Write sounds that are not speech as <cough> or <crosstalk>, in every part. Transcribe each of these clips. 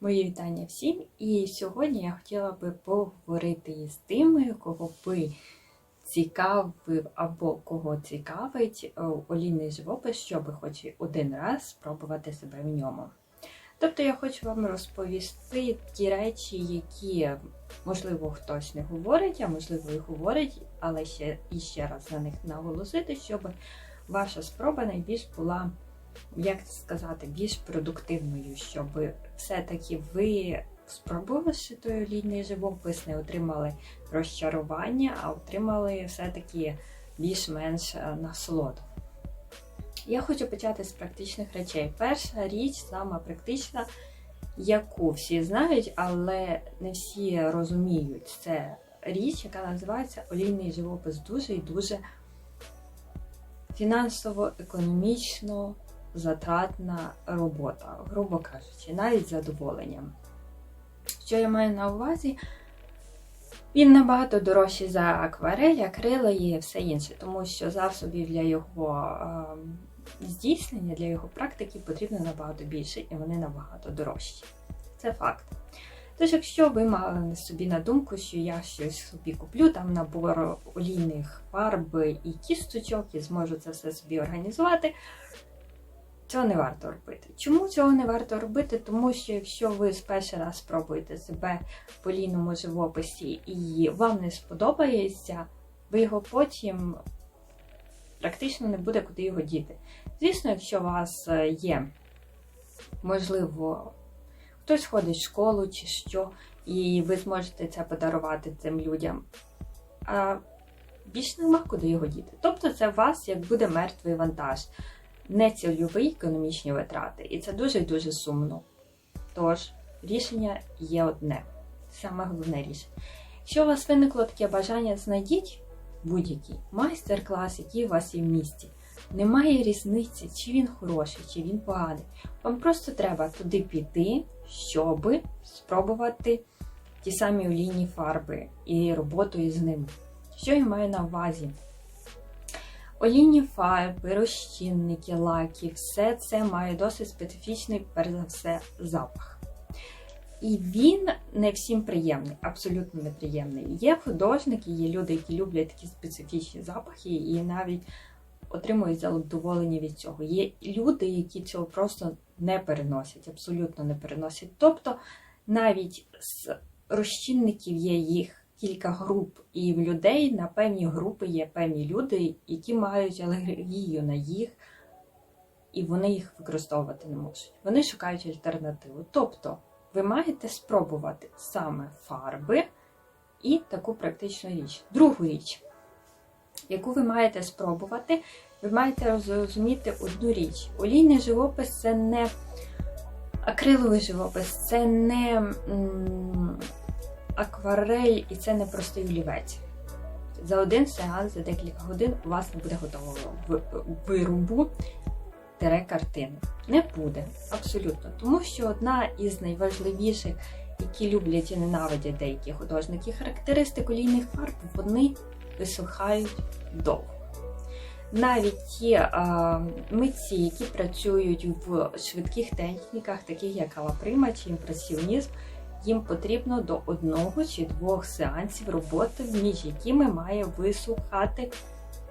Мої вітання всім. І сьогодні я хотіла би поговорити із тими, кого би цікавив або кого цікавить е, олійний живопис, щоб хоч один раз спробувати себе в ньому. Тобто я хочу вам розповісти ті речі, які, можливо, хтось не говорить, а можливо і говорить, але ще і ще раз на них наголосити, щоб ваша спроба найбільш була як сказати, більш продуктивною, щоб все-таки ви, спробувавши той олійний живопис, не отримали розчарування, а отримали все-таки більш-менш е, насолоду. Я хочу почати з практичних речей. Перша річ, сама практична, яку всі знають, але не всі розуміють, це річ, яка називається олійний живопис дуже і дуже фінансово-економічно затратна робота, грубо кажучи, навіть задоволенням. Що я маю на увазі? Він набагато дорожчий за акварель, акрила і все інше, тому що засобів для його е, здійснення, для його практики потрібно набагато більше, і вони набагато дорожчі. Це факт. Тож, якщо ви мали собі на думку, що я щось собі куплю, там набор олійних фарб і кісточок, і зможу це все собі організувати, Цього не варто робити. Чому цього не варто робити? Тому що якщо ви з перший раз спробуєте себе в полійному живописі і вам не сподобається, ви його потім практично не буде куди його діти. Звісно, якщо у вас е, є, можливо, хтось ходить в школу чи що, і ви зможете це подарувати цим людям. А більш нема куди його діти. Тобто це у вас як буде мертвий вантаж нецільові економічні витрати. І це дуже-дуже сумно. Тож, рішення є одне. Саме головне рішення. Якщо у вас виникло таке бажання, знайдіть будь-який майстер-клас, який у вас є в місті. Немає різниці, чи він хороший, чи він поганий. Вам просто треба туди піти, щоб спробувати ті самі олійні фарби і роботу із ними. Що я маю на увазі? Олійні фарби, розчинники, лаки, все це має досить специфічний, перш за все, запах. І він не всім приємний, абсолютно неприємний. Є художники, є люди, які люблять такі специфічні запахи, і навіть отримують задоволення від цього. Є люди, які цього просто не переносять, абсолютно не переносять. Тобто навіть з розчинників є їх кілька груп, і в людей на певні групи є певні люди, які мають алергію на їх, і вони їх використовувати не можуть. Вони шукають альтернативу. Тобто, ви маєте спробувати саме фарби і таку практичну річ. Другу річ, яку ви маєте спробувати, ви маєте зрозуміти одну річ. Олійний живопис це не акриловий живопис, це не акварель, і це не простий олівець. За один сеанс, за декілька годин у вас не буде готового виробу тере картини. Не буде, абсолютно. Тому що одна із найважливіших, які люблять і ненавидять деякі художники, характеристик олійних фарб, вони висухають довго. Навіть ті а, митці, які працюють в швидких техніках, таких як алаприма чи імпресіонізм, їм потрібно до одного чи двох сеансів роботи, між якими має висухати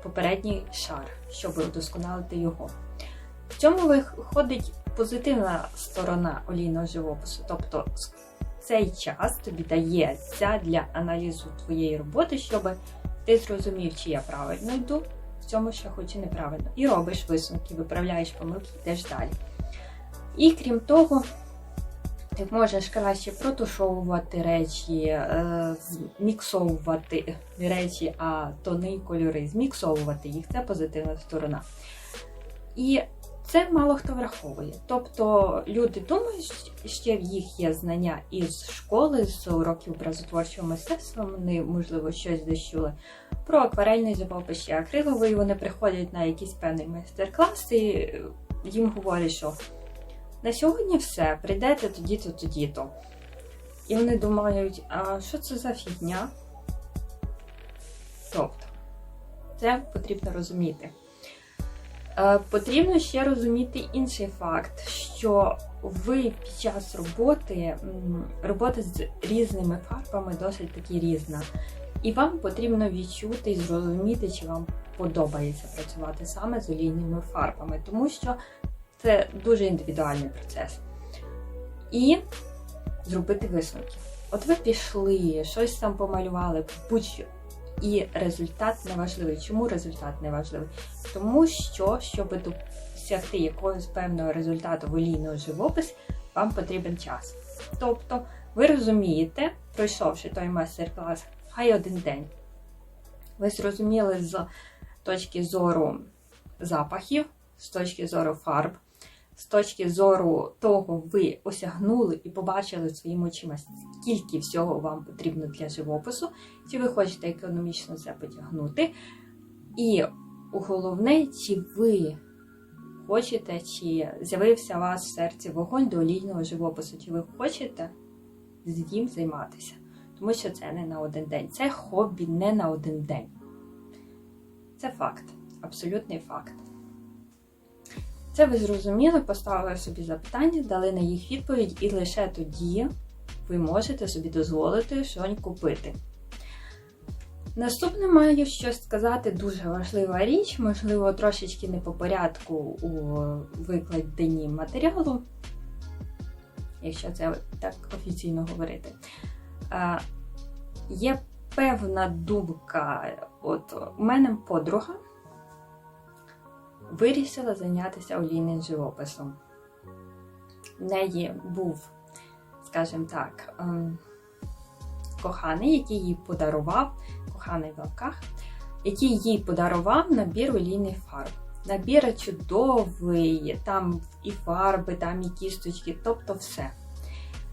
попередній шар, щоб удосконалити його. В цьому виходить позитивна сторона олійного живопису, тобто цей час тобі дається для аналізу твоєї роботи, щоб ти зрозумів, чи я правильно йду в цьому шляху, чи неправильно. І робиш висновки, виправляєш помилки, йдеш далі. І крім того, ти можеш краще протушовувати речі, е, міксовувати речі, а тони і кольори, зміксовувати їх це позитивна сторона. І це мало хто враховує. Тобто люди думають, що в їх є знання із школи, з уроків образотворчого мистецтва, вони, можливо, щось дощули про акварельний живопис і акриловий, вони приходять на якийсь певний майстер-клас і їм говорять, що на сьогодні все, прийдете тоді-то, тоді-то. І вони думають, а що це за фігня? Тобто, це потрібно розуміти. Е, Потрібно ще розуміти інший факт, що ви під час роботи робота з різними фарбами досить таки різна. І вам потрібно відчути і зрозуміти, чи вам подобається працювати саме з олійними фарбами, тому що це дуже індивідуальний процес. І зробити висновки. От ви пішли, щось там помалювали, будь-що. І результат не важливий. Чому результат не важливий? Тому що, щоб досягти якогось певного результату в олійного живописі, вам потрібен час. Тобто, ви розумієте, пройшовши той майстер-клас, хай один день. Ви зрозуміли з точки зору запахів, з точки зору фарб, з точки зору того, ви осягнули і побачили своїми очима, скільки всього вам потрібно для живопису, чи ви хочете економічно це потягнути. І головне, чи ви хочете, чи з'явився у вас в серці вогонь до олійного живопису, чи ви хочете з ним займатися. Тому що це не на один день. Це хобі не на один день. Це факт, абсолютний факт. Це ви зрозуміли, поставили собі запитання, дали на їх відповідь, і лише тоді ви можете собі дозволити щось купити. Наступне маю щось сказати дуже важлива річ, можливо, трошечки не по порядку у викладенні матеріалу, якщо це так офіційно говорити. Є певна думка, от у мене подруга вирішила зайнятися олійним живописом. В неї був, скажімо так, ем, коханий, який їй подарував, коханий в лапках, який їй подарував набір олійних фарб. Набір чудовий, там і фарби, там і кісточки, тобто все.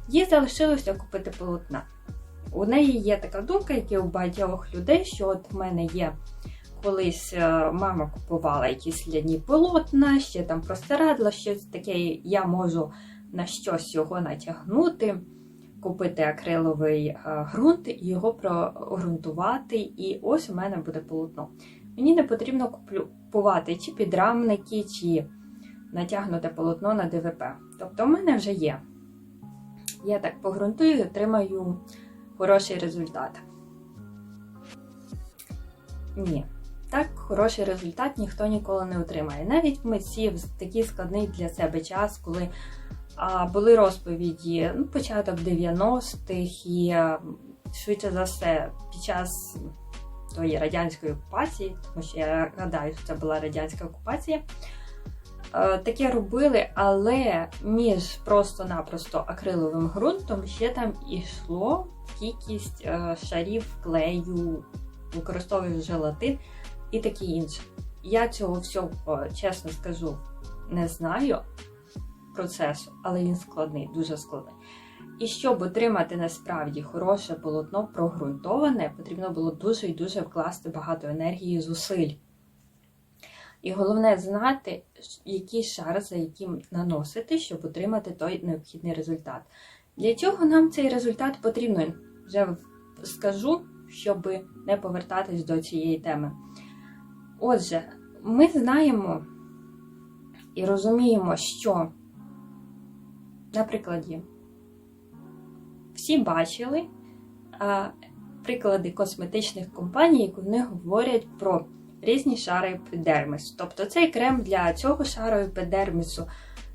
Їй залишилося купити полотна. У неї є така думка, як і у багатьох людей, що от в мене є колись е, мама купувала якісь ляні полотна, ще там простирадла, щось таке, я можу на щось його натягнути, купити акриловий е, ґрунт і його прогрунтувати. І ось у мене буде полотно. Мені не потрібно купувати чи підрамники, чи натягнуте полотно на ДВП. Тобто, в мене вже є. Я так погрунтую і отримаю хороший результат. Ні. Так, хороший результат ніхто ніколи не отримає. Навіть митців в такий складний для себе час, коли а, були розповіді ну, початок 90-х і швидше за все під час тої радянської окупації, тому що я гадаю, що це була радянська окупація. Таке робили, але між просто-напросто акриловим ґрунтом ще там ішло кількість е, шарів клею, використовують желатин і таке інше. Я цього всього, чесно скажу, не знаю процесу, але він складний, дуже складний. І щоб отримати насправді хороше полотно прогрунтоване, потрібно було дуже і дуже вкласти багато енергії зусиль. І головне знати, який шар за яким наносити, щоб отримати той необхідний результат. Для чого нам цей результат потрібен? Вже скажу, щоб не повертатись до цієї теми. Отже, ми знаємо і розуміємо, що, на прикладі, всі бачили а, приклади косметичних компаній, які вони говорять про різні шари епідермісу. Тобто цей крем для цього шару епідермісу,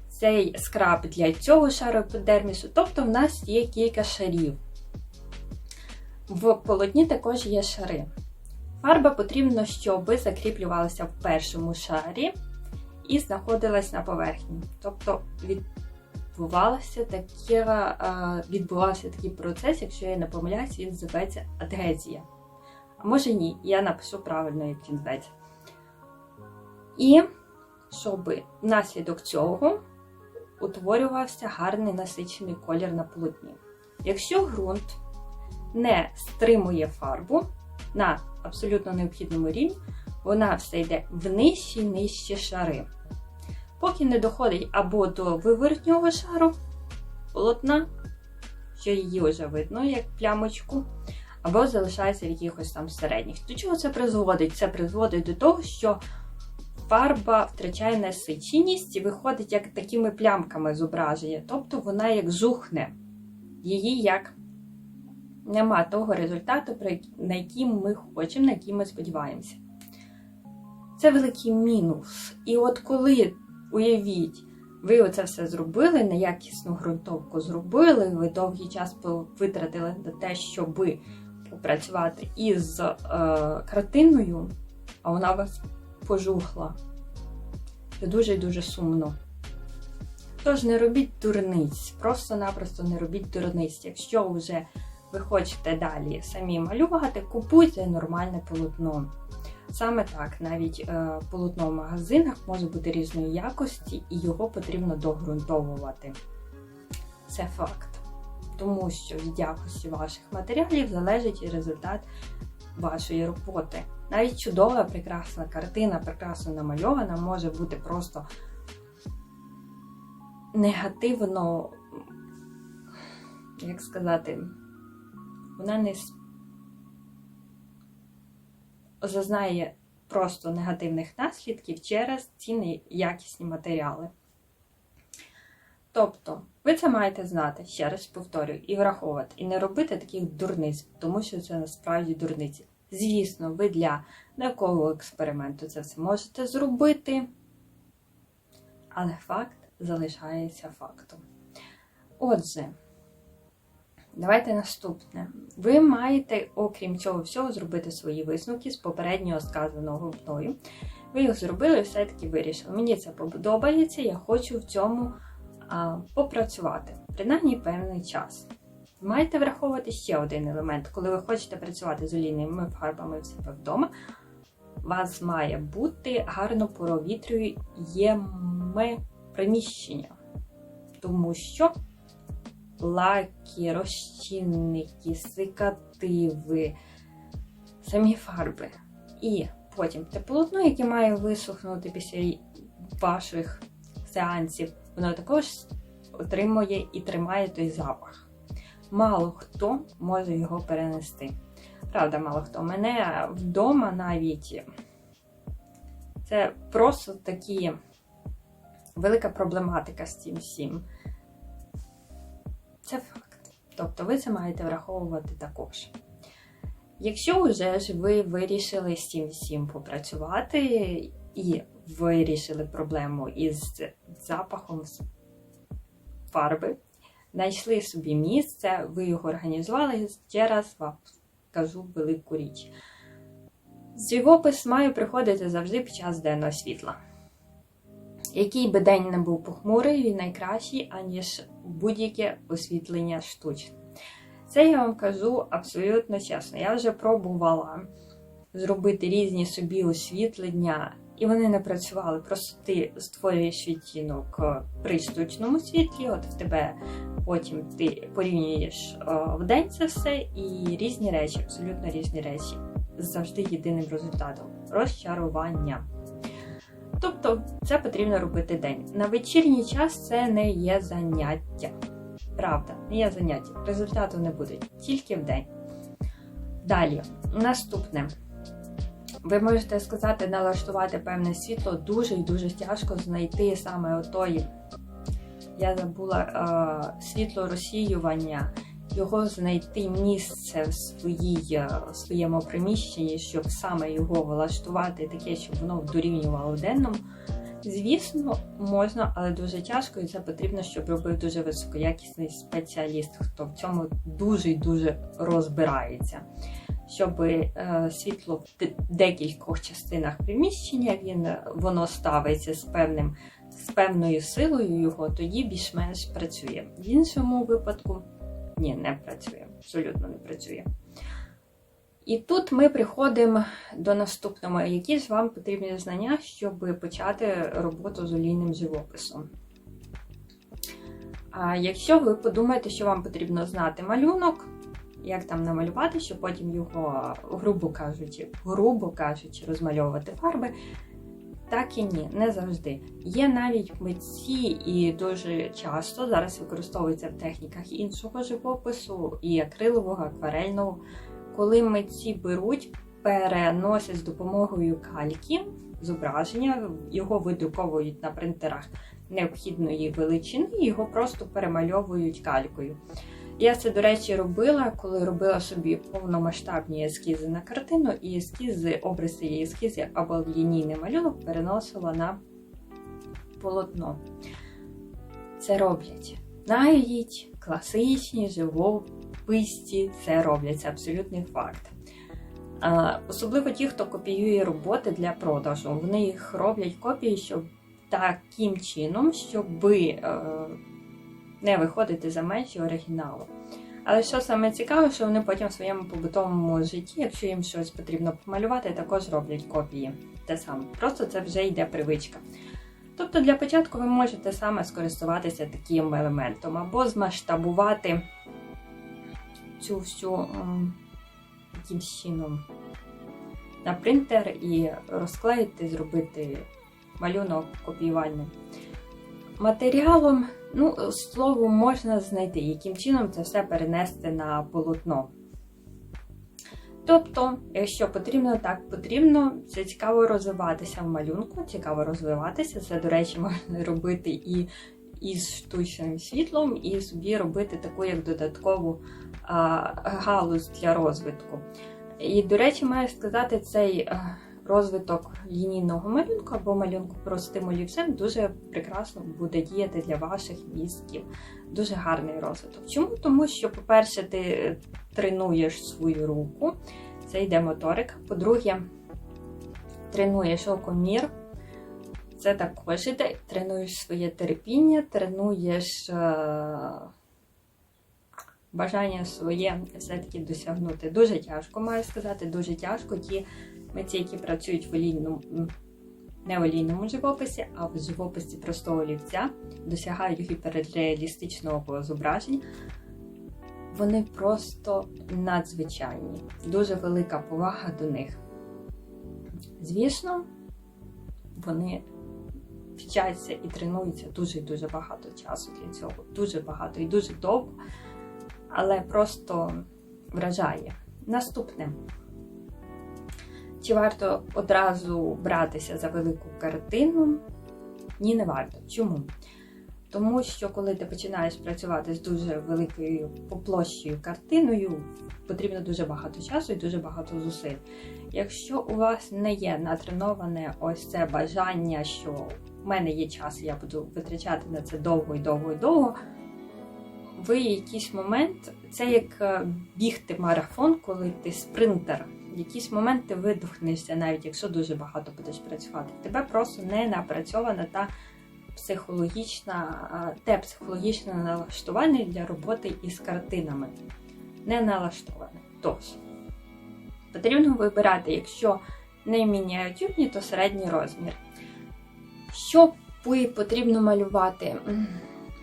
цей скраб для цього шару епідермісу. Тобто в нас є кілька шарів. В полотні також є шари. Фарба потрібно, щоб закріплювалася в першому шарі і знаходилась на поверхні. Тобто відбувався такі, відбувався такий процес, якщо я не помиляюсь, він зветься адгезія. А може ні, я напишу правильно, як він зветься. І щоб внаслідок цього утворювався гарний насичений колір на полотні. Якщо ґрунт не стримує фарбу на абсолютно необхідному рівні, вона все йде в нижчі нижчі шари. Поки не доходить або до виворотнього шару полотна, що її вже видно, як плямочку, або залишається в якихось там середніх. До чого це призводить? Це призводить до того, що фарба втрачає насиченість і виходить як такими плямками зображення. Тобто вона як жухне. Її як нема того результату, на який ми хочемо, на який ми сподіваємося. Це великий мінус. І от коли, уявіть, ви оце все зробили, неякісну ґрунтовку зробили, ви довгий час витратили на те, щоб попрацювати із е, картиною, а вона вас пожухла. Це дуже і дуже сумно. Тож не робіть дурниць, просто-напросто не робіть дурниць. Якщо вже ви хочете далі самі малювати, купуйте нормальне полотно. Саме так, навіть е, полотно в магазинах може бути різної якості, і його потрібно догрунтовувати. Це факт. Тому що від якості ваших матеріалів залежить і результат вашої роботи. Навіть чудова, прекрасна картина, прекрасно намальована, може бути просто негативно, як сказати, вона не зазнає просто негативних наслідків через ці неякісні матеріали. Тобто, ви це маєте знати, ще раз повторюю, і враховувати, і не робити таких дурниць, тому що це насправді дурниці. Звісно, ви для наукового експерименту це все можете зробити, але факт залишається фактом. Отже, давайте наступне. Ви маєте, окрім цього всього, зробити свої висновки з попереднього сказаного мною. Ви їх зробили і все-таки вирішили. Мені це подобається, я хочу в цьому а, попрацювати, принаймні певний час. Маєте враховувати ще один елемент, коли ви хочете працювати з олійними фарбами в себе вдома. У вас має бути гарно провітрюєме приміщення, тому що лаки, розчинники, сикативи, самі фарби. І потім те полотно, яке має висохнути після ваших сеансів, воно також отримує і тримає той запах. Мало хто може його перенести. Правда, мало хто. Мене вдома навіть це просто такі велика проблематика з цим всім. Це факт. Тобто ви це маєте враховувати також. Якщо вже ж ви вирішили з цим всім попрацювати і вирішили проблему із запахом фарби, знайшли собі місце, ви його організували, ще раз вам кажу велику річ. Живопис має приходити завжди під час денного світла. Який би день не був похмурий, він найкращий, аніж будь-яке освітлення штучне. Це я вам кажу абсолютно чесно. Я вже пробувала зробити різні собі освітлення, і вони не працювали. Просто ти створюєш відтінок при штучному світлі, от в тебе потім ти порівнюєш в день це все і різні речі, абсолютно різні речі. Завжди єдиним результатом розчарування. Тобто це потрібно робити день. На вечірній час це не є заняття. Правда, не є заняття. Результату не буде тільки в день. Далі, наступне. Ви можете сказати, налаштувати певне світло дуже і дуже тяжко знайти саме отої. Я забула е, світло розсіювання, його знайти місце в, своїй, в своєму приміщенні, щоб саме його влаштувати таке, щоб воно дорівнювало денному. Звісно, можна, але дуже тяжко, і це потрібно, щоб робив дуже високоякісний спеціаліст, хто в цьому дуже і дуже розбирається. Щоб е, світло в декількох частинах приміщення він воно ставиться з певним з певною силою його, тоді більш-менш працює. В іншому випадку ні, не працює, абсолютно не працює. І тут ми приходимо до наступного, які ж вам потрібні знання, щоб почати роботу з олійним живописом. А якщо ви подумаєте, що вам потрібно знати малюнок, як там намалювати, щоб потім його, грубо кажучи, грубо кажучи, розмальовувати фарби, так і ні, не завжди. Є навіть митці, і дуже часто зараз використовується в техніках іншого живопису, і акрилового, акварельного, коли митці беруть, переносять з допомогою кальки зображення, його видруковують на принтерах необхідної величини, його просто перемальовують калькою. Я це, до речі, робила, коли робила собі повномасштабні ескізи на картину, і ескізи, обриси і ескізи або лінійний малюнок переносила на полотно. Це роблять. Навіть класичні живописці це роблять, це абсолютний факт. Особливо ті, хто копіює роботи для продажу. Вони їх роблять копії, щоб таким чином, щоб е, не виходити за межі оригіналу. Але що саме цікаве, що вони потім в своєму побутовому житті, якщо їм щось потрібно помалювати, також роблять копії. Те саме. Просто це вже йде привичка. Тобто для початку ви можете саме скористуватися таким елементом, або змасштабувати цю всю м, на принтер і розклеїти, зробити малюнок копіювальний. Матеріалом, ну, слово, можна знайти, яким чином це все перенести на полотно. Тобто, якщо потрібно, так потрібно, це цікаво розвиватися в малюнку, цікаво розвиватися. Це, до речі, <laughs> можна робити і із штучним світлом, і собі робити таку як додаткову а, галузь для розвитку. І, до речі, маю сказати, цей розвиток лінійного малюнку або малюнку простим олівцем дуже прекрасно буде діяти для ваших мізків. Дуже гарний розвиток. Чому? Тому що, по-перше, ти тренуєш свою руку, це йде моторика. По-друге, тренуєш окомір. Це також іде, тренуєш своє терпіння, тренуєш е бажання своє все-таки досягнути. Дуже тяжко, маю сказати, дуже тяжко. Ті митці, які працюють в олійному, не в олійному живописі, а в живописі простого олівця, досягають гіперреалістичного зображення. Вони просто надзвичайні, дуже велика повага до них. Звісно, вони вчаться і тренуються дуже-дуже багато часу для цього, дуже багато і дуже довго, але просто вражає. Наступне. Чи варто одразу братися за велику картину? Ні, не варто. Чому? Тому що, коли ти починаєш працювати з дуже великою по площею картиною, потрібно дуже багато часу і дуже багато зусиль. Якщо у вас не є натреноване ось це бажання, що в мене є час, я буду витрачати на це довго і довго і довго, ви якийсь момент, це як е, бігти марафон, коли ти спринтер. В якийсь момент ти видохнешся, навіть якщо дуже багато будеш працювати. Тебе просто не напрацьована та психологічна, те психологічне налаштування для роботи із картинами. Не налаштоване. Тож, потрібно вибирати, якщо не мініатюрні, то середній розмір. Що потрібно малювати?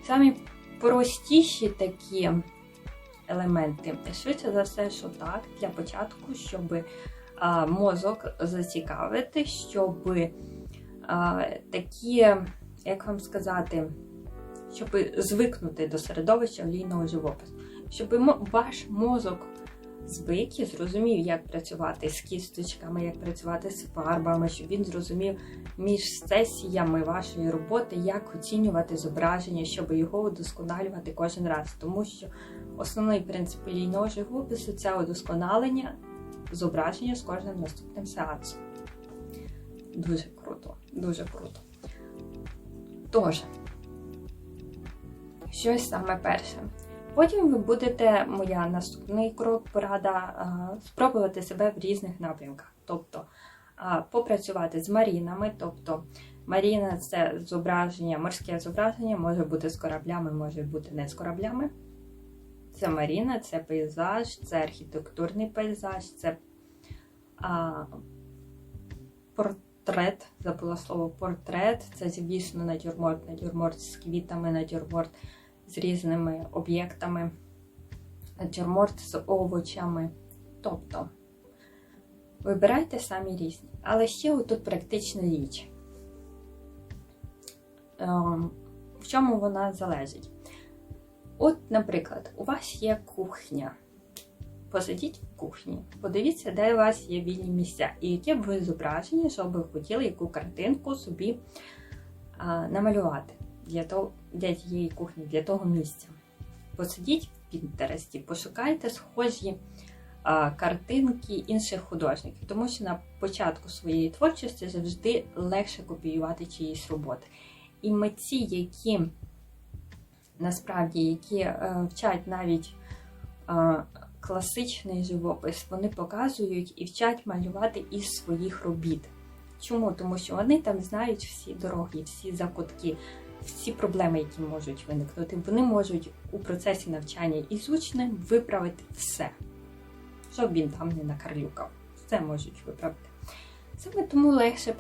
Самі простіші такі елементи. Швидше за все, що так, для початку, щоб мозок зацікавити, щоб такі, як вам сказати, щоб звикнути до середовища олійного живопису, щоб ваш мозок звик і зрозумів, як працювати з кісточками, як працювати з фарбами, щоб він зрозумів між сесіями вашої роботи, як оцінювати зображення, щоб його удосконалювати кожен раз. Тому що основний принцип олійного живопису це удосконалення зображення з кожним наступним сеансом. Дуже круто, дуже круто. Тож, щось саме перше. Потім ви будете, моя наступний крок, порада, спробувати себе в різних напрямках. Тобто попрацювати з марінами. Тобто маріна це зображення, морське зображення, може бути з кораблями, може бути не з кораблями. Це маріна, це пейзаж, це архітектурний пейзаж, це а, портрет, забула слово портрет, це, звісно, натюрморт, натюрморт з квітами, натюрморт з різними об'єктами, натюрморт з овочами. Тобто вибирайте самі різні. Але ще тут практична річ. Ем, в чому вона залежить? От, наприклад, у вас є кухня. посидіть в кухні, подивіться, де у вас є вільні місця, і яке б ви зображення, що б ви хотіли, яку картинку собі а, намалювати для, того, для тієї кухні, для того місця. Посидіть в Пінтересті, пошукайте схожі а, картинки інших художників, тому що на початку своєї творчості завжди легше копіювати чиїсь роботи. І митці, які насправді які е, вчать навіть е, класичний живопис, вони показують і вчать малювати із своїх робіт. Чому? Тому що вони там знають всі дороги, всі закутки, всі проблеми, які можуть виникнути. Вони можуть у процесі навчання із учнем виправити все, щоб він там не накарлюкав. Все можуть виправити. Саме тому легше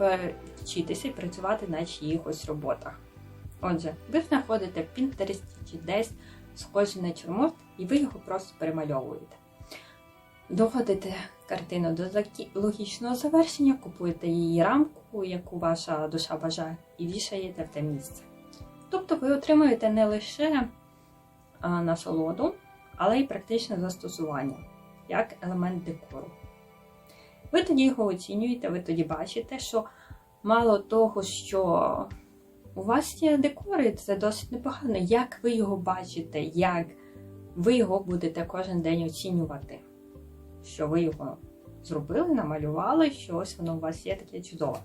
вчитися і працювати на чиїхось роботах. Отже, ви знаходите в Пінтересті чи десь схожий натюрморт, і ви його просто перемальовуєте. Доводите картину до логічного завершення, купуєте її рамку, яку ваша душа бажає, і вішаєте в те місце. Тобто ви отримуєте не лише насолоду, але й практичне застосування як елемент декору. Ви тоді його оцінюєте, ви тоді бачите, що мало того, що у вас є декори, це досить непогано. Як ви його бачите, як ви його будете кожен день оцінювати, що ви його зробили, намалювали, що ось воно у вас є таке чудове.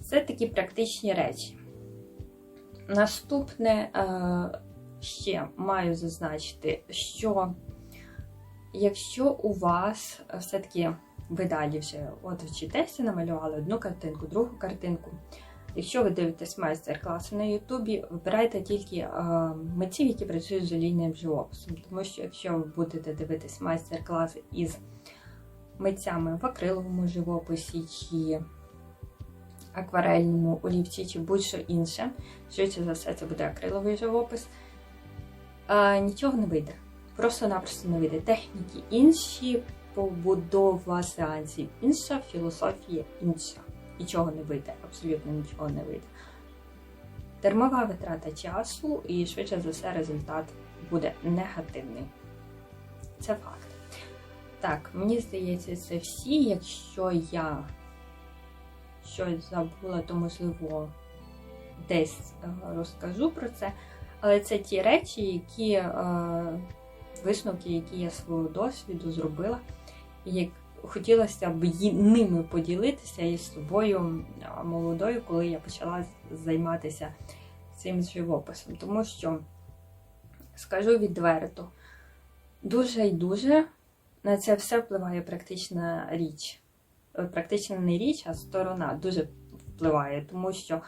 Це такі практичні речі. Наступне е, ще маю зазначити, що якщо у вас все-таки ви далі вже от вчитеся, намалювали одну картинку, другу картинку. Якщо ви дивитесь майстер-класи на Ютубі, вибирайте тільки е, митців, які працюють з олійним живописом. Тому що якщо ви будете дивитись майстер-класи із митцями в акриловому живописі, чи акварельному олівці, чи будь-що інше, швидше за все, це буде акриловий живопис, е, нічого не вийде. Просто-напросто не вийде. Техніки інші, побудова сеансів інша, філософія інша нічого не вийде, абсолютно нічого не вийде. Термова витрата часу і, швидше за все, результат буде негативний. Це факт. Так, мені здається, це всі. Якщо я щось забула, то можливо десь е, розкажу про це. Але це ті речі, які е, висновки, які я свого досвіду зробила, і хотілося б ними поділитися із собою молодою, коли я почала займатися цим живописом. Тому що, скажу відверто, дуже і дуже на це все впливає практична річ. Е, Практична не річ, а сторона дуже впливає, тому що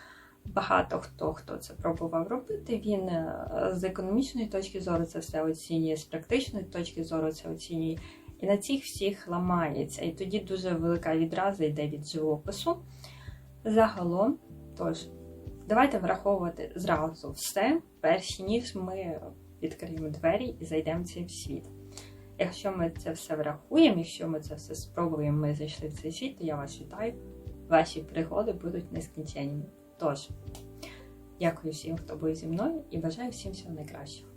багато хто, хто це пробував робити, він е, з економічної точки зору це все оцінює, з практичної точки зору це оцінює. І на цих всіх ламається. І тоді дуже велика відраза йде від живопису. Загалом, тож, давайте враховувати зразу все, перш ніж ми відкриємо двері і зайдемо в цей світ. Якщо ми це все врахуємо, якщо ми це все спробуємо, ми зайшли в цей світ, то я вас вітаю. Ваші пригоди будуть нескінченні. Тож, дякую всім, хто був зі мною, і бажаю всім всього найкращого.